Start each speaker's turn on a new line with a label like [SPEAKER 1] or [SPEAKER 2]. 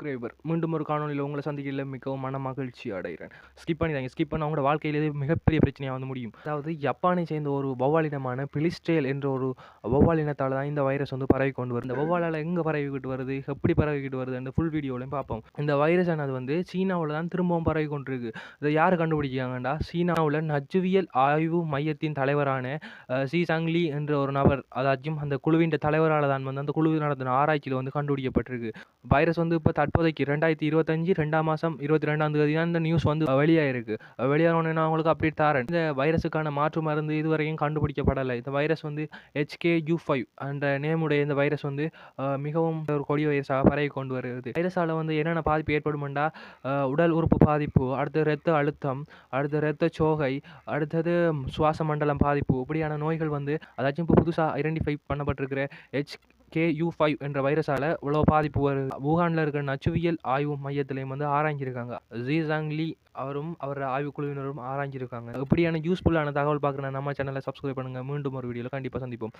[SPEAKER 1] Subscriber மீண்டும் ஒரு காணொலியில் உங்களை சந்திக்கல மிகவும் மன மகிழ்ச்சி அடைகிறேன். ஸ்கிப் பண்ணிடுறாங்க ஸ்கிப் பண்ண அவங்களோட வாழ்க்கையிலேயே மிகப்பெரிய பிரச்சனையாக வந்து முடியும். அதாவது ஜப்பானை சேர்ந்த ஒரு வௌவாலினமான பிலிஸ்டேல் என்ற ஒரு வௌவாலினத்தால் தான் இந்த வைரஸ் வந்து பரவி கொண்டு வருது. இந்த வௌவாலால் எங்கே பரவிக்கிட்டு வருது? எப்படி பரவிக்கிட்டு வருது? ஃபுல் வீடியோலையும் பார்ப்போம். இந்த வைரஸ் ஆனது வந்து சீனாவில் தான் திரும்பவும் பரவி கொண்டிருக்கு. இதை யார் கண்டுபிடிக்காங்கண்டா சீனாவில் நச்சுவியல் ஆய்வு மையத்தின் தலைவரான சி சாங்லி என்ற ஒரு நபர் அதாச்சும் அந்த குழுவின் தலைவரால் தான் வந்து அந்த குழு நடத்தின ஆராய்ச்சியில் வந்து கண்டுபிடிக்கப்பட்டிருக்கு. வைரஸ் வந்து இப்போ தற்போதைக்கு ரெண்டாயிரத்தி இருபத்தஞ்சு ரெண்டாம் மாதம் இருபத்தி ரெண்டாம் தேதி தான் இந்த நியூஸ் வந்து வெளியாயிருக்கு. வெளியானோடனே நான் உங்களுக்கு அப்டேட் தரேன். இந்த வைரஸுக்கான மாற்று மருந்து இதுவரையும் கண்டுபிடிக்கப்படலை. இந்த வைரஸ் வந்து ஹெச்கே யூ ஃபைவ் அந்த நேமுடைய இந்த வைரஸ் வந்து மிகவும் ஒரு கொடி வைரஸாக பரவி கொண்டு வருகிறது. வைரஸால் வந்து என்னென்ன பாதிப்பு ஏற்படுமெண்டா? உடல் உறுப்பு பாதிப்பு அடுத்து இரத்த அழுத்தம் அடுத்து இரத்த சோகை அடுத்தது சுவாச மண்டலம் பாதிப்பு இப்படியான நோய்கள் வந்து அதாச்சும் இப்போ புதுசாக ஐடென்டிஃபை பண்ணப்பட்டிருக்கிற ஹெச் கே யூ ஃபைவ் என்ற வைரஸால் இவ்வளோ பாதிப்பு வருது wuhanல இருக்கிற நச்சுவியல் ஆய்வு மையத்திலையும் வந்து ஆராய்ஞ்சிருக்காங்க. ஜி அவரும் அவர் ஆய்வுக்குழுவினரும் ஆராய்ஞ்சிருக்காங்க. இப்படியான யூஸ்ஃபுல்லான தகவல் பார்க்குற நம்ம சேனலை சப்ஸ்கிரைப் பண்ணுங்கள் மீண்டும் ஒரு வீடியோவில் கண்டிப்பாக சந்திப்போம்.